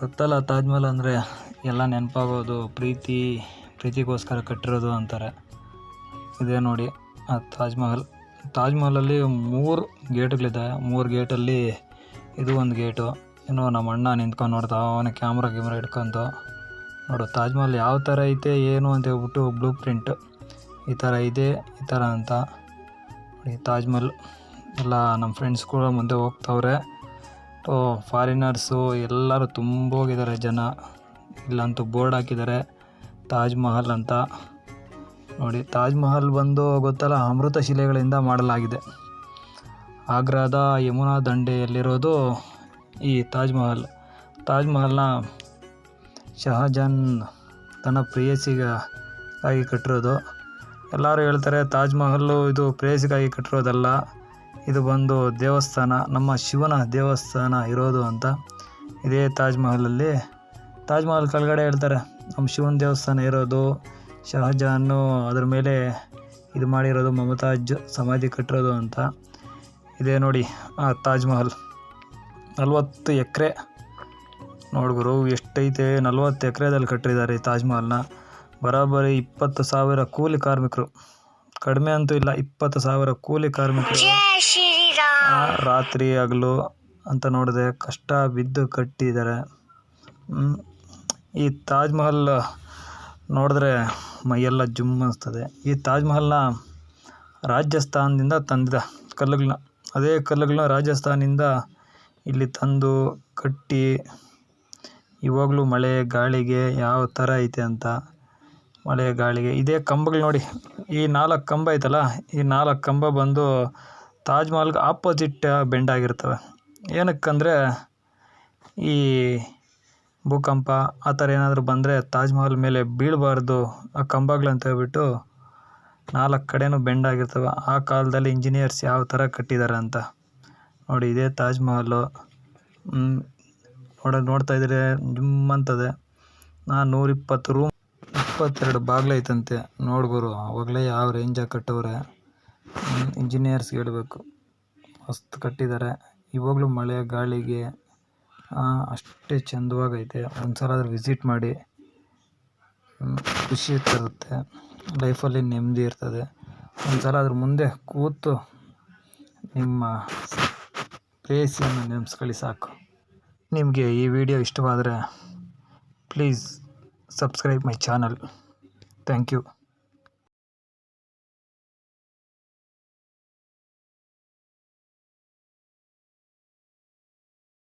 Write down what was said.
ಗೊತ್ತಲ್ಲ ತಾಜ್ ಮಹಲ್ ಅಂದರೆ ಎಲ್ಲ ನೆನಪಾಗೋದು, ಪ್ರೀತಿ, ಪ್ರೀತಿಗೋಸ್ಕರ ಕಟ್ಟಿರೋದು ಅಂತಾರೆ. ಇದೇ ನೋಡಿ, ಆ ತಾಜ್ ಮಹಲ್ ತಾಜ್ ಮಹಲಲ್ಲಿ ಮೂರು ಗೇಟ್ಗಳಿದ್ದಾವೆ ಮೂರು ಗೇಟಲ್ಲಿ ಇದು ಒಂದು ಗೇಟು. ಇನ್ನು ನಮ್ಮ ಅಣ್ಣ ನಿಂತ್ಕೊಂಡು ನೋಡ್ತಾ ಅವನ ಕ್ಯಾಮ್ರಾ, ಗಿಮ್ರಾ ಇಟ್ಕೊಂತು ನೋಡು ತಾಜ್ ಮಹಲ್ ಯಾವ ಥರ ಐತೆ, ಏನು ಅಂತ ಹೇಳ್ಬಿಟ್ಟು ಬ್ಲೂ ಪ್ರಿಂಟ್ ಈ ಥರ ಇದೆ, ಈ ಥರ ಅಂತ. ನೋಡಿ ತಾಜ್ ಮಹಲ್ ಎಲ್ಲ ನಮ್ಮ ಫ್ರೆಂಡ್ಸ್ ಕೂಡ ಮುಂದೆ ಹೋಗ್ತವ್ರೆ. ಫಾರಿನರ್ಸು ಎಲ್ಲರೂ ತುಂಬೋಗಿದ್ದಾರೆ ಜನ. ಇಲ್ಲಂತೂ ಬೋರ್ಡ್ ಹಾಕಿದ್ದಾರೆ. ತಾಜ್ ಮಹಲ್ ಅಂತ. ನೋಡಿ, ತಾಜ್ ಮಹಲ್ ಬಂದು ಗೊತ್ತಲ್ಲ, ಅಮೃತ ಶಿಲೆಗಳಿಂದ ಮಾಡಲಾಗಿದೆ. ಆಗ್ರಾದ ಯಮುನಾ ದಂಡೆಯಲ್ಲಿರೋದು ಈ ತಾಜ್ ಮಹಲ್. ತಾಜ್ ಮಹಲ್ನ ಶಹಜಾನ್ ತನ್ನ ಪ್ರೇಯಸಿಗಾಗಿ ಕಟ್ಟಿರೋದು. ಎಲ್ಲರೂ ಹೇಳ್ತಾರೆ, ತಾಜ್ ಮಹಲ್ಲು ಇದು ಪ್ರೇಯಸಿಗಾಗಿ ಕಟ್ಟಿರೋದಲ್ಲ. ಇದು ಬಂದು ದೇವಸ್ಥಾನ, ನಮ್ಮ ಶಿವನ ದೇವಸ್ಥಾನ ಇರೋದು ಅಂತ ಇದೇ ತಾಜ್ ಮಹಲಲ್ಲಿ. ತಾಜ್ ಮಹಲ್ ಕೆಳಗಡೆ ಹೇಳ್ತಾರೆ, ನಮ್ಮ ಶಿವನ ದೇವಸ್ಥಾನ ಇರೋದು, ಶಹಜಾನು ಅದ್ರ ಮೇಲೆ ಇದು ಮಾಡಿರೋದು ಮಮತಾಜ್ ಸಮಾಧಿ ಕಟ್ಟಿರೋದು ಅಂತ. ಇದೇ ನೋಡಿ ಆ ತಾಜ್ ಮಹಲ್. ನಲ್ವತ್ತು ಎಕರೆ. ನೋಡ್ಗುರು ಎಷ್ಟೈತೆ, ನಲ್ವತ್ತು ಎಕರೆದಲ್ಲಿ ಕಟ್ಟಿದ್ದಾರೆ ಈ ತಾಜ್ ಮಹಲ್ನ. ಬರೋಬ್ಬರಿ ಇಪ್ಪತ್ತು ಸಾವಿರ ಕೂಲಿ ಕಾರ್ಮಿಕರು. ಕಡಿಮೆ ಅಂತೂ ಇಲ್ಲ, ಇಪ್ಪತ್ತು ಸಾವಿರ ಕೂಲಿ ಕಾರ್ಮಿಕರು. ರಾತ್ರಿ ಹಗಲು ಅಂತ ನೋಡಿದೆ ಕಷ್ಟ ಬಿದ್ದು ಕಟ್ಟಿದ್ದಾರೆ. ಈ ತಾಜ್ ಮಹಲ್ ನೋಡಿದ್ರೆ ಮೈಯೆಲ್ಲ ಜುಮ್ ಅನ್ನಿಸ್ತದೆ ಈ ತಾಜ್ ಮಹಲ್ನ ರಾಜಸ್ಥಾನದಿಂದ ತಂದಿದ್ದ ಕಲ್ಲುಗಳನ್ನ ಅದೇ ಕಲ್ಲುಗಳನ್ನ ರಾಜಸ್ಥಾನದಿಂದ ಇಲ್ಲಿ ತಂದು ಕಟ್ಟಿ ಇವಾಗಲೂ ಮಳೆ ಗಾಳಿಗೆ ಯಾವ ಥರ ಐತೆ ಅಂತ ಮಳೆ ಗಾಳಿಗೆ. ಇದೇ ಕಂಬಗಳು ನೋಡಿ. ಈ ನಾಲ್ಕು ಕಂಬ ಐತಲ್ಲ, ಈ ನಾಲ್ಕು ಕಂಬ ಬಂದು ತಾಜ್ ಮಹಲ್ಗೆ ಆಪೋಸಿಟ್ ಬೆಂಡ್ ಆಗಿರ್ತವೆ. ಏನಕ್ಕಂದರೆ ಈ ಭೂಕಂಪ, ಆ ಥರ ಏನಾದರೂ ಬಂದರೆ ತಾಜ್ ಮಹಲ್ ಮೇಲೆ ಬೀಳಬಾರ್ದು, ಆ ಕಂಬಗಳಂತ ಹೇಳ್ಬಿಟ್ಟು ನಾಲ್ಕು ಕಡೆಯೂ ಬೆಂಡ್ ಆಗಿರ್ತವೆ. ಆ ಕಾಲದಲ್ಲಿ ಇಂಜಿನಿಯರ್ಸ್ ಯಾವ ಥರ ಕಟ್ಟಿದ್ದಾರೆ ಅಂತ. ನೋಡಿ, ಇದೇ ತಾಜ್ ಮಹಲು ನೋಡೋದು ನೋಡ್ತಾ ಇದ್ರೆ ಜುಮ್ ನಾ ನೂರಿಪ್ಪತ್ತು ರೂಮ್ ಇಪ್ಪತ್ತೆರಡು ಬಾಗ್ಲೈತಂತೆ. ನೋಡ್ಗುರು ಅವಾಗಲೇ ಯಾವ ರೇಂಜಾಗಿ ಕಟ್ಟವ್ರೆ. ಇಂಜಿನಿಯರ್ಸ್ ಹೇಳಬೇಕು. ಮಸ್ತ್ ಕಟ್ಟಿದ್ದಾರೆ ಇವಾಗಲೂ ಮಳೆ, ಗಾಳಿಗೆ ಅಷ್ಟೇ ಚಂದವಾಗೈತೆ. ಒಂದ್ಸಲ ಆದರೂ ವಿಸಿಟ್ ಮಾಡಿ. ಖುಷಿ ತರುತ್ತೆ ಲೈಫಲ್ಲಿ ನೆಮ್ಮದಿ ಇರ್ತದೆ. ಒಂದ್ಸಲ ಅದ್ರ ಮುಂದೆ ಕೂತು ನಿಮ್ಮ ಪ್ಲೇಸನ್ನು ನೆನೆಸ್ಕೊಳ್ಳಿ ಸಾಕು. ನಿಮಗೆ ಈ ವಿಡಿಯೋ ಇಷ್ಟವಾದರೆ please subscribe my channel thank you